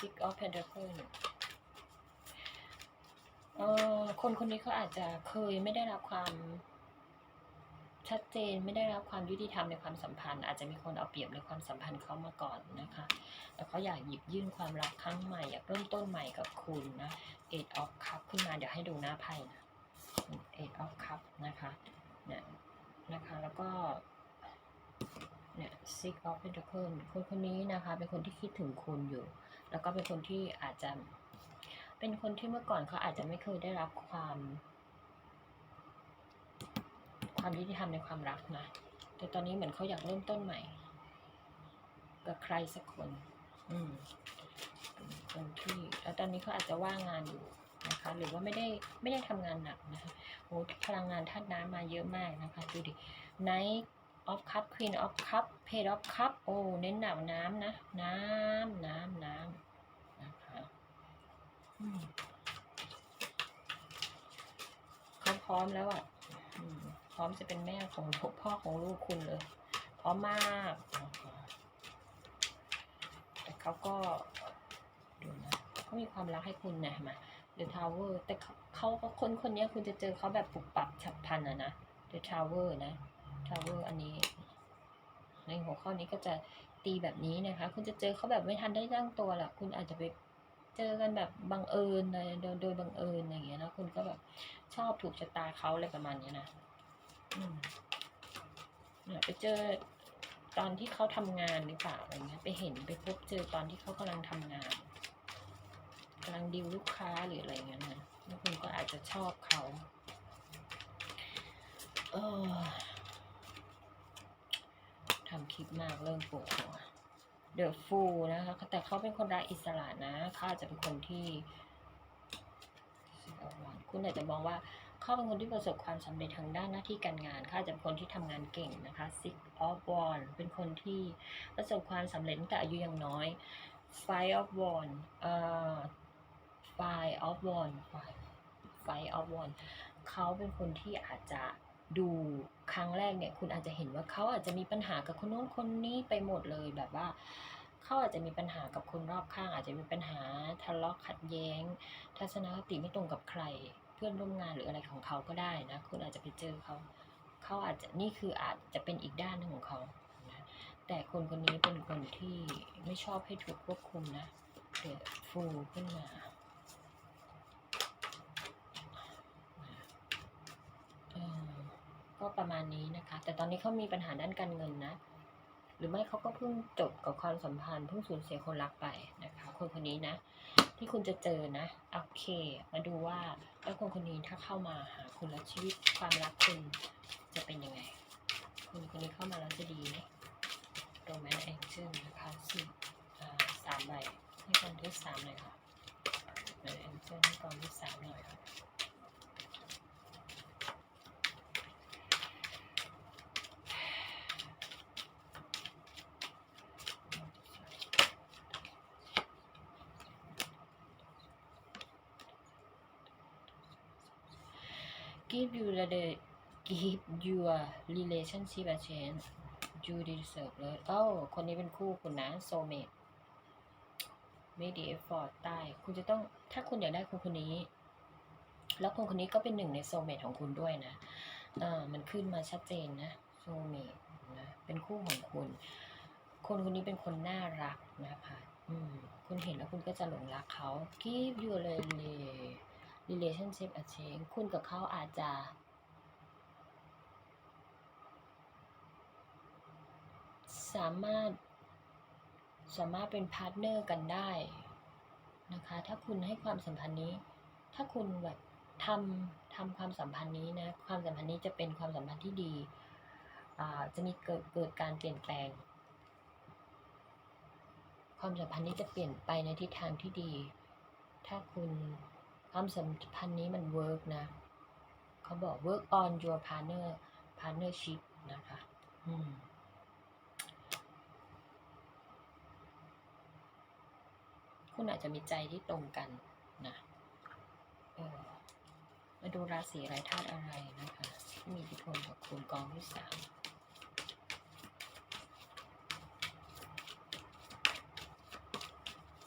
six of pentacle เออคนคนนี้เขาอาจจะเคยไม่ได้รับความชัดเจนไม่ได้รับความยุติธรรมในความสัมพันธ์ อาจจะมีคนเอาเปรียบในความสัมพันธ์เขามาก่อนนะคะแล้วเขาอยากหยิบยื่นความรักครั้งใหม่อยากเริ่มต้นใหม่กับคุณนะ eight of cup ขึ้นมาเดี๋ยวให้ดูหน้าไพ่นะ eight of cup นะคะเนี่ยนะคะแล้วก็ เนี่ย six of pentacle คนคนนี้นะคะ เป็นคนที่คิดถึงคุณอยู่ แล้วก็เป็นคนที่อาจจะ เป็นคนที่เมื่อก่อนเขาอาจจะไม่เคยได้รับความ ความยุติธรรมในความรักนะ แต่ตอนนี้เหมือนเขาอยากเริ่มต้นใหม่กับใครสักคน อืมคนที่ แล้วตอนนี้เขาอาจจะว่างงานอยู่นะคะ หรือว่าไม่ได้ไม่ได้ทำงานหนักนะคะโอ้พลังงานธาตุน้ำมาเยอะมากนะคะ ดูดิ Knight of Cup Queen of Cup Page of Cup โอ้ เน้นหนักน้ำนะ น้ำน้ำน้ำนะคะเขาพร้อมแล้วอะพร้อมจะเป็นแม่ของพ่อของลูกคุณเลย พร้อมมาก แต่เขาก็ดูนะเขามีความรักให้คุณนะเห็นไหม The Tower แต่เขาคนคนนี้คุณจะเจอเขาแบบปุบปับฉับพลันอะนะ The Tower นะ Tower อันนี้ ในหัวข้อนี้ก็จะตีแบบนี้นะคะ คุณจะเจอเขาแบบไม่ทันได้ตั้งตัวหรอกคุณอาจจะไปเจอกันแบบบังเอิญโดยโดยบังเอิญอะไรอย่างเงี้ยนะคุณก็แบบชอบถูกชะตาเขาอะไรประมาณเนี้ยนะอไปเจอตอนที่เขาทำงานหรือเปล่าอะไรเงี้ย ไปเห็นไปพบเจอตอนที่เขากำลังทำงานกำลังดีลลูกค้าหรืออะไรเงี้ยนะแล้วคุณก็อาจจะชอบเขา เออ ทำ คลิปมากเริ่มปวดหัว The Fool นะคะแต่เขาเป็นคนรักอิสระนะเขาอาจจะเป็นคนที่ คุณอาจจะมองว่าเขาเป็นคนที่ประสบความสำเร็จทางด้านหน้าที่การงานเขาอาจจะเป็นคนที่ทำงานเก่งนะคะ Six of Wands เป็นคนที่ประสบความสำเร็จตั้งแต่อายุยังน้อย Five of Wands เอ่อ Five of Wands Five Five of Wands เขาเป็นคนที่อาจจะ ดูครั้งแรกเนี่ยคุณอาจจะเห็นว่าเขาอาจจะมีปัญหากับคนโน้นคนนี้ไปหมดเลยแบบว่าเขาอาจจะมีปัญหากับคนรอบข้าง อาจจะมีปัญหาทะเลาะขัดแย้ง ทัศนคติไม่ตรงกับใคร เพื่อนร่วมงานหรืออะไรของเขาก็ได้นะคุณอาจจะไปเจอเขาเขาอาจจะนี่คืออาจจะเป็นอีกด้านหนึ่งของเขานะแต่คนคนนี้เป็นคนที่ไม่ชอบให้ถูกควบคุมนะเดือดฟูขึ้นมา เออ ก็ประมาณนี้นะคะ แต่ตอนนี้เขามีปัญหาด้านการเงินนะ หรือไม่เขาก็เพิ่งจบกับความสัมพันธ์เพิ่งสูญเสียคนรักไปนะคะ คนคนนี้นะ ที่คุณจะเจอนะโอเค มาดูว่าแล้วคนคนนี้ถ้าเข้ามาหาคุณแล้วชีวิตความรักคุณจะเป็นยังไงคนคนนี้เข้ามาแล้วจะดีไหมโรแมนต์แองเจิลนะคะสิบอ่สามใบให้กองที่สามหน่อยค่ะโรแมนแองเจิลให้กองที่สามหน่อยค่ะ give you the give your relationship a chance you deserve เลยโอ้าคนนี้เป็นคู่คุณนะ soulmate make the effort ได้คุณจะต้องถ้าคุณอยากได้คนคนนี้ แล้วคนคนนี้ก็เป็นหนึ่งใน soulmate ของคุณด้วยนะเอ่ามันขึ้นมาชัดเจนนะ soulmate นะเป็นคู่ของคุณ คนคนนี้เป็นคนน่ารักนะคะอืมคุณเห็นแล้วคุณก็จะหลงรักเขา give you a relationship a chance คุณกับเขาอาจจะ สามารถ สามารถเป็นพาร์ทเนอร์กันได้นะคะ ถ้าคุณให้ความสัมพันธ์นี้ ถ้าคุณแบบทำทำความสัมพันธ์นี้นะ ความสัมพันธ์นี้จะเป็นความสัมพันธ์ที่ดีอ่าจะมีเกิดเกิดการเปลี่ยนแปลง ความสัมพันธ์นี้จะเปลี่ยนไปในทิศทางที่ดี ถ้าคุณ ความสัมพันธ์นี้มันเวิร์กนะ เขาบอก work on your partner partnership นะคะอืมคุณอาจจะมีใจที่ตรงกันนะเออมาดูราศีไรธาตุอะไรนะคะ ที่มีอิทธิพลกับคุณกองที่สาม